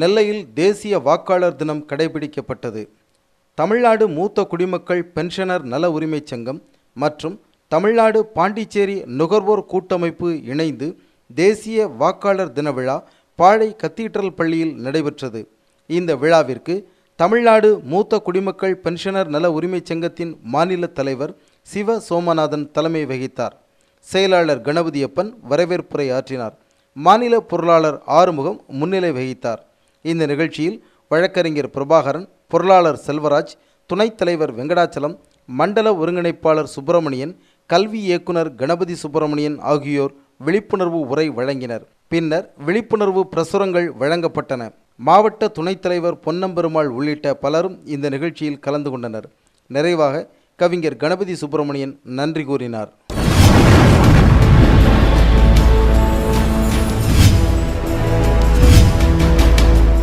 நெல்லையில் தேசிய வாக்காளர் தினம் கடைபிடிக்கப்பட்டது. தமிழ்நாடு மூத்த குடிமக்கள் பென்ஷனர் நல உரிமைச் சங்கம் மற்றும் தமிழ்நாடு பாண்டிச்சேரி நுகர்வோர் கூட்டமைப்பு இணைந்து தேசிய வாக்காளர் தின விழா பாழை கத்தீட்ரல் பள்ளியில் நடைபெற்றது. இந்த விழாவிற்கு தமிழ்நாடு மூத்த குடிமக்கள் பென்ஷனர் நல உரிமைச் சங்கத்தின் மாநில தலைவர் சிவ சோமநாதன் தலைமை வகித்தார். செயலாளர் கணபதியப்பன் வரவேற்புரை ஆற்றினார். மாநில பொருளாளர் ஆறுமுகம் முன்னிலை வகித்தார். இந்த நிகழ்ச்சியில் வழக்கறிஞர் பிரபாகரன் பொருளாளர் செல்வராஜ் துணைத் தலைவர் வெங்கடாச்சலம் மண்டல ஒருங்கிணைப்பாளர் சுப்பிரமணியன் கல்வி இயக்குனர் கணபதி சுப்பிரமணியன் ஆகியோர் விழிப்புணர்வு உரை வழங்கினர். பின்னர் விழிப்புணர்வு பிரசுரங்கள் வழங்கப்பட்டன. மாவட்ட துணைத் தலைவர் பொன்னம்பெருமாள் உள்ளிட்ட பலரும் இந்த நிகழ்ச்சியில் கலந்து கொண்டனர். நிறைவாக கவிஞர் கணபதி சுப்பிரமணியன் நன்றி கூறினார்.